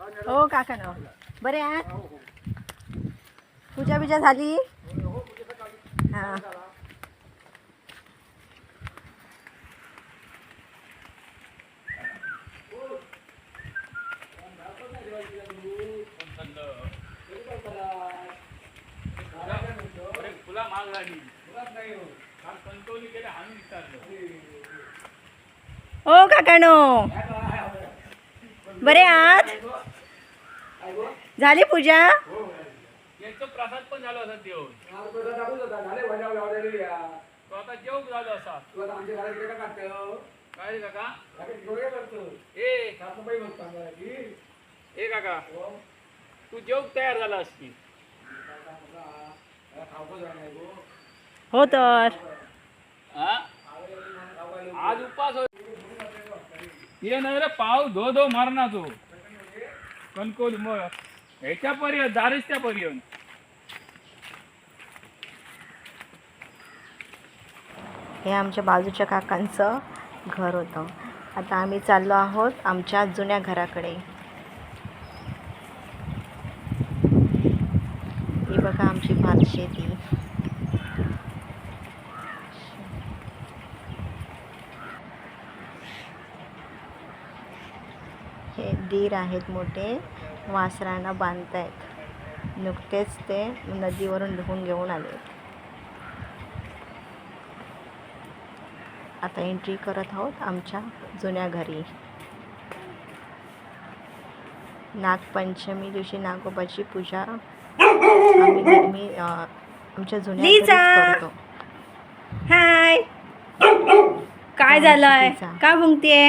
हो काका ना. बरे आहात? पूजा बिजा झाली? हां. ओ महाग हो, काकानो बरे आहात? झाली पूजा? यांचं प्रसाद पण झालो असा देऊन तो आता जेव झालो असा. काय रे काका? ए काका तू जेव तयार झाला असती हो तर. हा? आज उपास हो नाही रे पाव धो धो मारना तो. कणकोली मग ह्याच्या पर्यंत दारिस्त्या पर्यंत हे आमच्या बाजूच्या काकांचं घर होतं. आता आम्ही चाललो आहोत आमच्या जुन्या घराकडे. ही बघा आमची भात शेती हे दीर आहेत मोठे वासरांना बांधतायत. नुकतेच ते नदीवरून धुवून घेऊन आले आता एंट्री करत आहोत आमच्या जुन्या घरी. नागपंचमी दिवशी नागोबाची पूजा आम्ही नेहमी आमच्या जुन्या घरीच करतो. हाय! काय झालंय. का भुंगतीये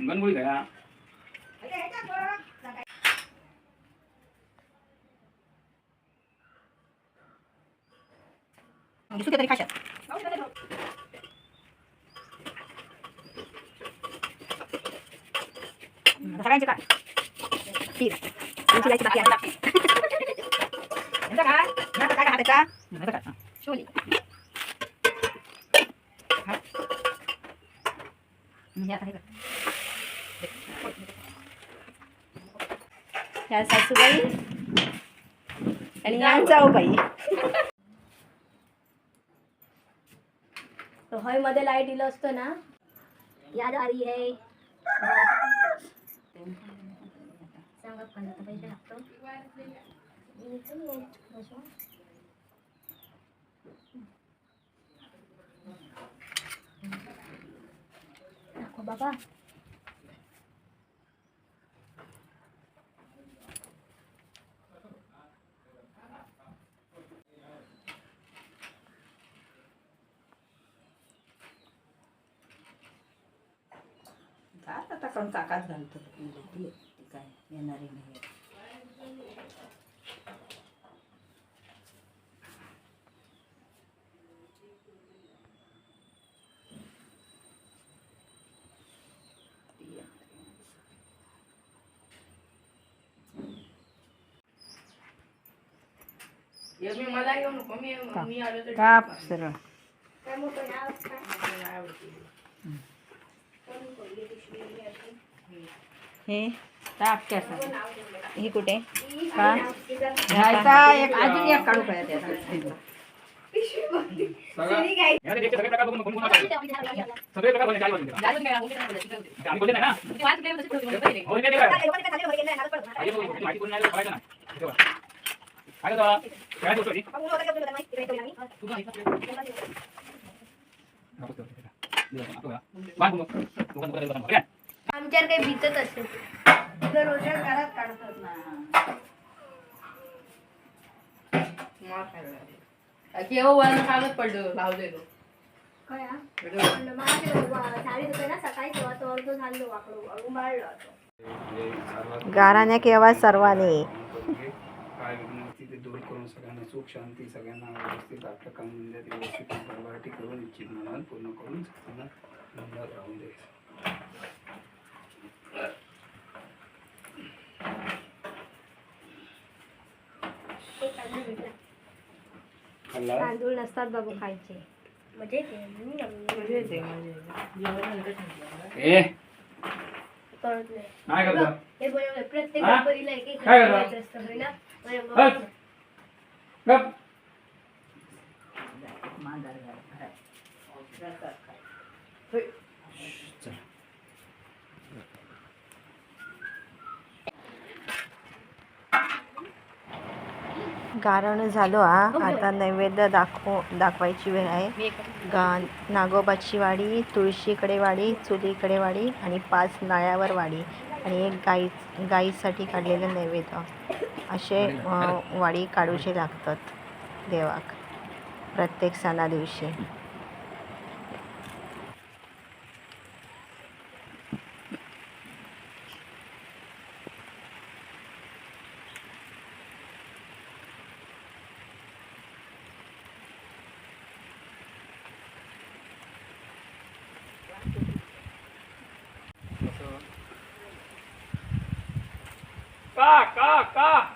Ganun kaya. Gusto kita dikasya. Rasakan cekak. Tidak. Ini sudah cekak ya. Entah ada kak? Kak? ह्या सासूबाई आणि ह्या जाऊबाई. तो मध्ये लाइट दिलं असतं ना. याद आली आहे. दाखव बाबा. काय आता कोण काकाच घालतो ती काय येणारी नाही काप सरळ हे टाक त्याचा हे कुठे का घ्यायचा एक अजून एक काढू काय त्याचा याचे सगळे प्रकार बघून कोण हो. आमच्यावर काही भीतच असेल. घरात काढतात ना. केव्हा पडलं लावलेलो. काय हा? पण मागाशी वा- साडी होते ना सकाळी तेव्हा तो अर्ध झालो वाकडो उंबाळलो होतो गाराण्या केव्हा सर्वांनी? काय विघ्न असतील ते दूर करून सगळ्यांना सुख शांती सगळ्यांना व्यवस्थित आपलं काम ते व्यवस्थित भरभराटी करून इच्छित मनात पूर्ण करून सगळ्यांना आनंदात राहून द्यायचं. तांदूळ नसतात बाबू खायचे. म्हणजे ए. कळत नाही. काय करतो? हे प्रत्येक हा? गणपतीला एक एक काय करायचं करतो? असतं होय ना? मग- बस. गारण झालो हा. आता नैवेद्य दाखव दाखवायची वेळ आहे. गा नागोबाची वाडी तुळशीकडे वाडी चुलीकडे वाडी आणि पाच नाळ्यावर वाडी आणि एक गाई गाईसाठी काढलेले नैवेद्य. असे वाडी काढूचे लागतात देवाक प्रत्येक सणा दिवशी का का का